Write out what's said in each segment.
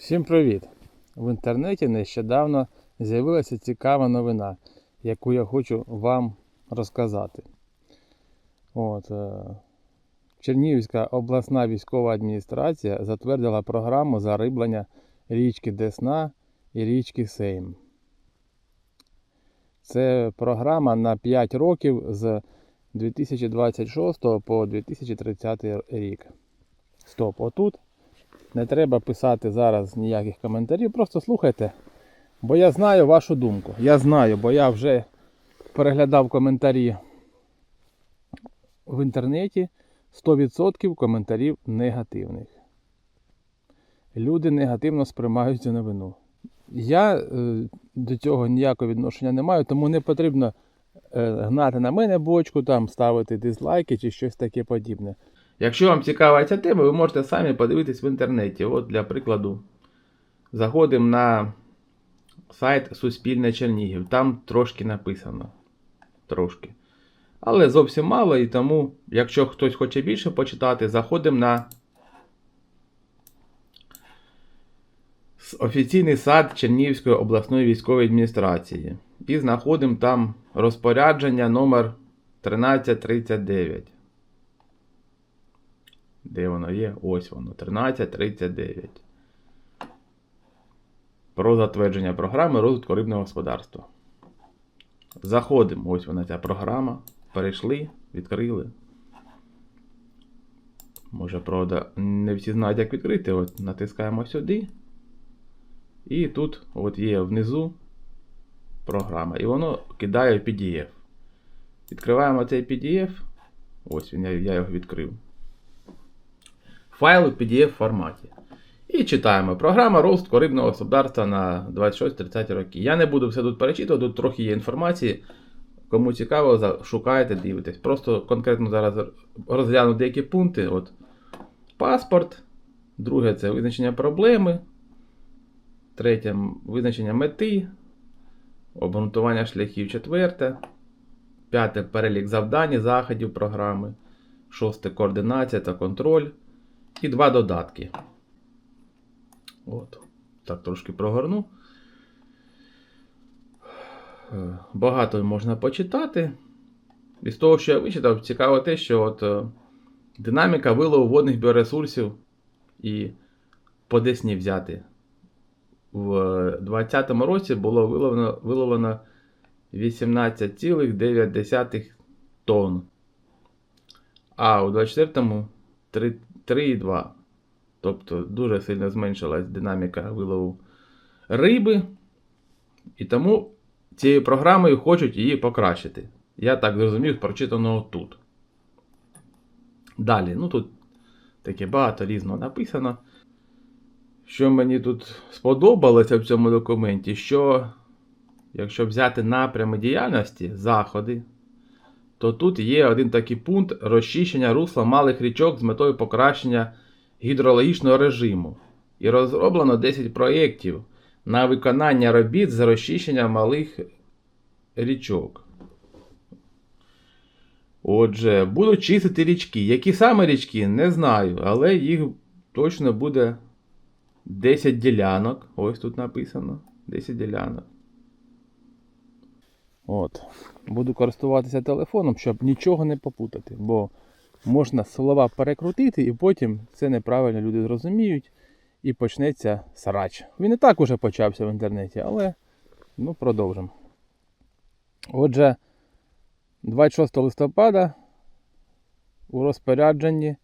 Всім привіт! В інтернеті нещодавно з'явилася цікава новина, яку я хочу вам розказати. От, е, Чернігівська обласна військова адміністрація затвердила програму зариблення річки Десна і річки Сейм. Це програма на 5 років з 2026 по 2030 рік. Стоп, отут не треба писати зараз ніяких коментарів, просто слухайте. Бо я знаю вашу думку. Я знаю, бо я вже переглядав коментарі в інтернеті. 100% коментарів негативних. Люди негативно сприймають цю новину. Я е, до цього ніякого відношення не маю, тому не потрібно е, гнати на мене бочку, там ставити дизлайки чи щось таке подібне. Якщо вам цікава ця тема, ви можете самі подивитись в інтернеті. От для прикладу, заходимо на сайт Суспільне Чернігів. Там трошки написано. Трошки. Але зовсім мало, і тому, якщо хтось хоче більше почитати, заходимо на офіційний сайт Чернігівської обласної військової адміністрації. І знаходимо там розпорядження номер 1339. Де воно є? Ось воно. 1339. Про затвердження програми розвитку рибного господарства. Заходимо. Ось вона ця програма. Перейшли, відкрили. Може, правда, не всі знають, як відкрити. От натискаємо сюди. І тут от є внизу програма. І воно кидає PDF. Відкриваємо цей PDF. Ось він, я, його відкрив файл у PDF форматі. І читаємо. Програма розвитку рибного господарства на 26-30 роки. Я не буду все тут перечитувати, тут трохи є інформації. Кому цікаво, шукайте, дивитесь. Просто конкретно зараз розгляну деякі пункти. От, паспорт. Друге це визначення проблеми. Третє визначення мети. Обґрунтування шляхів. Четверте. П'яте перелік завдань, і заходів програми. Шосте координація та контроль. І два додатки. От. Так, трошки прогорну. Е, Багато можна почитати. І з того, що я вичитав, цікаво те, що от, е, динаміка вилову водних біоресурсів і по Десні взяти. В 2020 році було виловлено, виловлено 18,9 тонн. А у 24-му 3 3,2. Тобто дуже сильно зменшилась динаміка вилову риби. І тому цією програмою хочуть її покращити. Я так зрозумів, прочитаного тут. Далі, ну тут таке багато різного написано. Що мені тут сподобалося в цьому документі, що якщо взяти напрями діяльності, заходи, то тут є один такий пункт розчищення русла малих річок з метою покращення гідрологічного режиму. І розроблено 10 проєктів на виконання робіт з розчищення малих річок. Отже, будуть чистити річки. Які саме річки, не знаю, але їх точно буде 10 ділянок. Ось тут написано 10 ділянок. От. Буду користуватися телефоном, щоб нічого не попутати, бо можна слова перекрутити, і потім це неправильно люди зрозуміють і почнеться срач. Він і так уже почався в інтернеті, але ну, продовжимо. Отже, 26 листопада у розпорядженні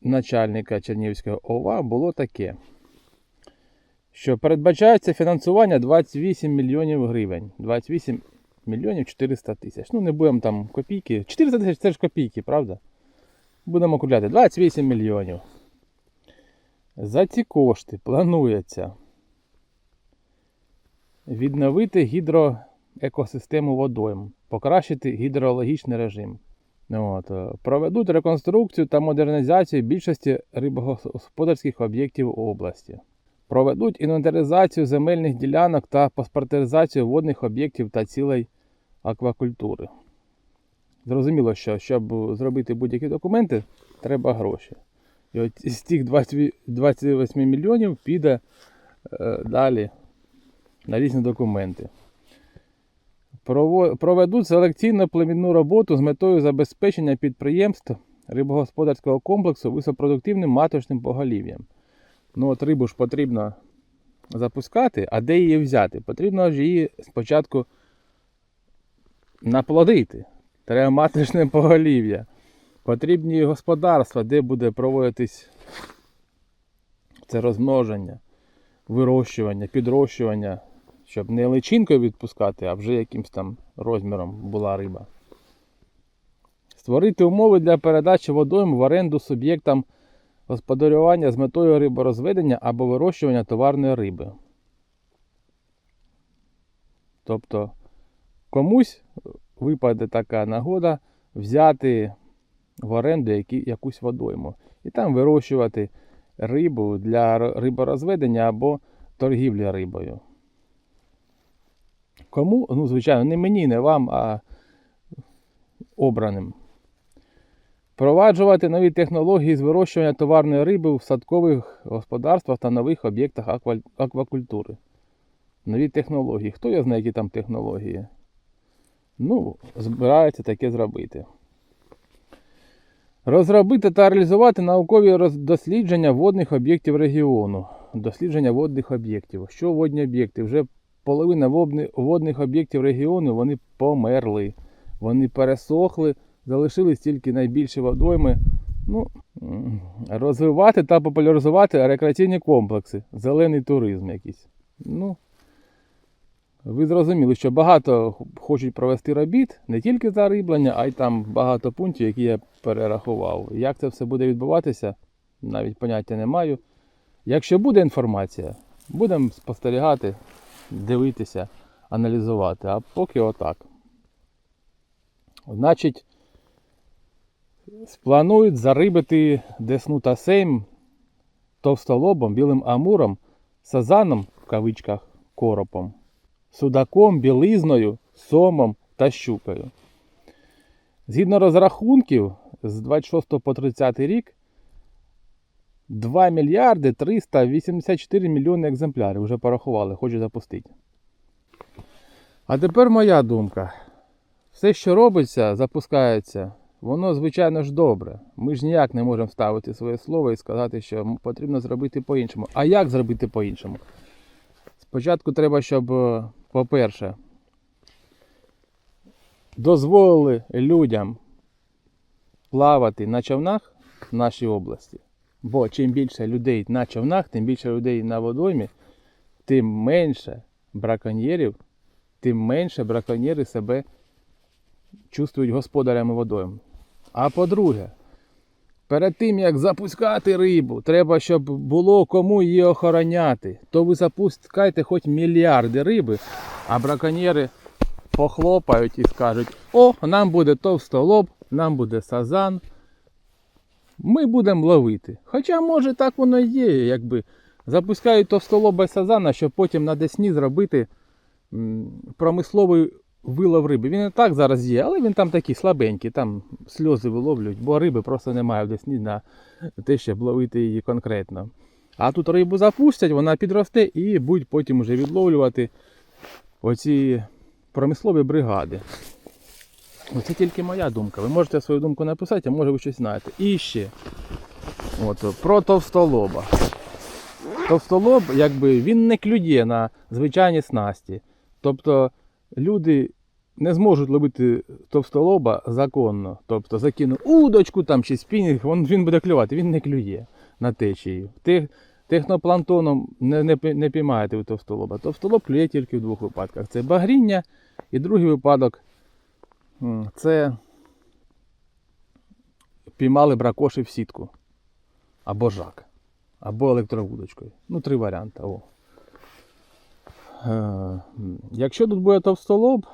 начальника Чернігівського ОВА було таке що передбачається фінансування 28 мільйонів гривень. 28 мільйонів 400 тисяч. Ну, не будемо там копійки. 400 тисяч це ж копійки, правда? Будемо купляти 28 мільйонів. За ці кошти планується відновити гідроекосистему водойм, покращити гідрологічний режим. От, е, проведуть реконструкцію та модернізацію більшості рибогосподарських об'єктів області. Проведуть інвентаризацію земельних ділянок та паспортизацію водних об'єктів та цілей аквакультури. Зрозуміло, що щоб зробити будь-які документи, треба гроші. І от з тих 20 28 мільйонів піде е, далі на різні документи. Проведуть селекційно племінну роботу з метою забезпечення підприємств рибогосподарського комплексу висопродуктивним маточним поголів'ям. Ну от рибу ж потрібно запускати, а де її взяти? Потрібно ж її спочатку наплодити. Треба маточне поголів'я. Потрібні господарства, де буде проводитись це розмноження, вирощування, підрощування, щоб не личинкою відпускати, а вже якимсь там розміром була риба. Створити умови для передачі водойм в оренду суб'єктам господарювання з метою риборозведення або вирощування товарної риби. Тобто комусь випаде така нагода взяти в оренду якусь водойму і там вирощувати рибу для риборозведення або торгівлі рибою. Кому? Ну, звичайно, не мені, не вам, а обраним. Впроваджувати нові технології з вирощування товарної риби в садкових господарствах та нових об'єктах аква- аквакультури. Нові технології. Хто я знає, які там технології? Ну, збирається таке зробити. Розробити та реалізувати наукові дослідження водних об'єктів регіону. Дослідження водних об'єктів. Що водні об'єкти? Вже половина водних об'єктів регіону вони померли. Вони пересохли, залишились тільки найбільші водойми. Ну, розвивати та популяризувати рекреаційні комплекси, зелений туризм якийсь. Ну, ви зрозуміли, що багато хочуть провести робіт не тільки зариблення, а й там багато пунктів, які я перерахував. Як це все буде відбуватися, навіть поняття не маю. Якщо буде інформація, будемо спостерігати, дивитися, аналізувати. А поки отак. Значить, спланують зарибити десну та сейм товстолобом, білим амуром, сазаном в кавичках коропом судаком, білизною, сомом та щукою. Згідно розрахунків, з 26 по 30 рік 2 мільярди 384 мільйони екземплярів вже порахували, хочу запустити. А тепер моя думка. Все, що робиться, запускається, воно, звичайно ж, добре. Ми ж ніяк не можемо ставити своє слово і сказати, що потрібно зробити по-іншому. А як зробити по-іншому? Спочатку треба, щоб, е, по-перше, дозволили людям плавати на човнах в нашій області. Бо чим більше людей на човнах, тим більше людей на водоймі, тим менше браконьєрів, тим менше браконьєри себе чувствують господарями водойм. А по-друге, Перед тим як запускати рибу, треба, щоб було кому її охороняти. То ви запускайте хоч мільярди риби, а браконьєри похлопають і скажуть: о, нам буде товстолоб, нам буде сазан. Ми будемо ловити. Хоча, може, так воно і є, якби запускають товстолоба сазана, щоб потім на десні зробити промисловий вилов риби. Він і так зараз є, але він там такий слабенький, там сльози виловлюють, бо риби просто немає в десні на те, щоб ловити її конкретно. А тут рибу запустять, вона підросте і будуть потім вже відловлювати оці промислові бригади. Оце тільки моя думка. Ви можете свою думку написати, а може ви щось знаєте. І ще от, про товстолоба. Товстолоб, якби він не клює на звичайні снасті. Тобто люди не зможуть ловити товстолоба законно. Тобто закинув удочку там чи спінінг, він, він буде клювати, він не клює на течії. Тех, технопланктоном не, не, не піймаєте ви товстолоба. Товстолоб клює тільки в двох випадках. Це багріння і другий випадок це піймали бракоші в сітку. Або жак. Або електровудочкою. Ну, три варіанти. О. Е, Якщо тут буде товстолоб,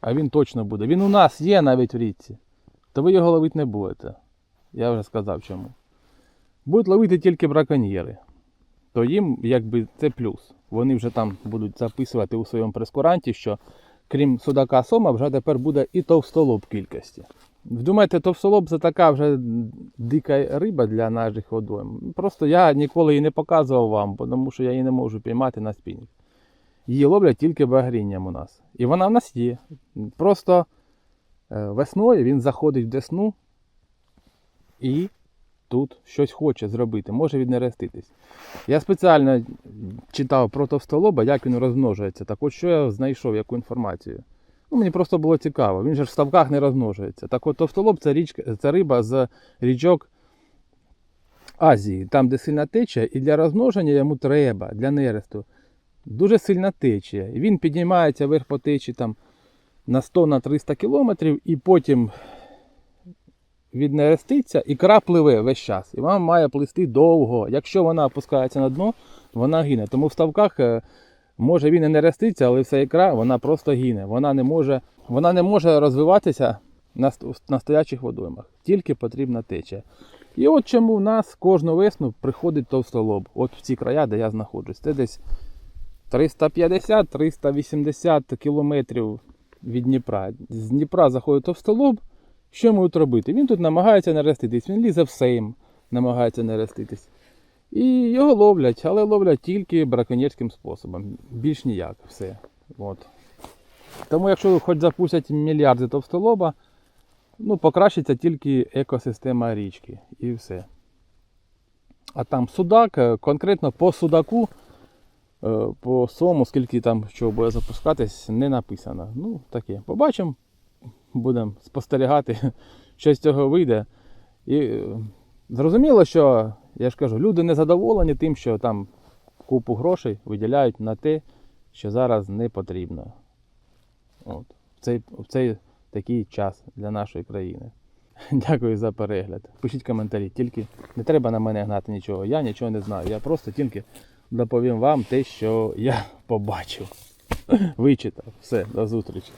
а він точно буде. Він у нас є навіть в річці, то ви його ловити не будете. Я вже сказав чому. Будуть ловити тільки браконьєри. То їм якби це плюс. Вони вже там будуть записувати у своєму прескуранті, що крім судака сома, вже тепер буде і товстолоб кількості. Думаєте, товстолоб це така вже дика риба для наших водойм. Просто я ніколи її не показував вам, тому що я її не можу піймати на спінінг. Її ловлять тільки багрінням у нас. І вона в нас є. Просто е, весною він заходить в десну і тут щось хоче зробити, може віднереститись. Я спеціально читав про товстолоба, як він розмножується. Так от що я знайшов, яку інформацію. Ну, мені просто було цікаво. Він же в ставках не розмножується. Так от товстолоб це, річка, це риба з річок Азії, там, де сильна течія, і для розмноження йому треба, для нересту. Дуже сильна течія. Він піднімається вверх по течії там, на 100-300 кілометрів, і потім віднереститься, ікра пливе весь час. І вам має плисти довго. Якщо вона опускається на дно, вона гине. Тому в ставках е, може він і не реститься, але вся ікра вона просто гине. Вона не може, вона не може розвиватися на, на стоячих водоймах. Тільки потрібна течія. І от чому в нас кожну весну приходить товстолоб. От в ці края, де я знаходжусь. Це десь 350-380 кілометрів від Дніпра. З Дніпра заходить товстолоб. Що можуть робити? Він тут намагається нереститись, він лізе в сейм, намагається нереститись. І його ловлять, але ловлять тільки браконьєрським способом. Більш ніяк. Все. От. Тому якщо хоч запустять мільярди товстолоба, ну, покращиться тільки екосистема річки і все. А там судак, е, конкретно по судаку, по сому, скільки там що буде запускатись, не написано. Ну, таке. Побачимо, будемо спостерігати, що з цього вийде. І е, зрозуміло, що я ж кажу, люди не задоволені тим, що там купу грошей виділяють на те, що зараз не потрібно. От. В цей, в цей такий час для нашої країни. Дякую за перегляд. Пишіть коментарі, тільки не треба на мене гнати нічого. Я нічого не знаю. Я просто тільки доповім вам те, що я побачив. Вичитав. Все, до зустрічі.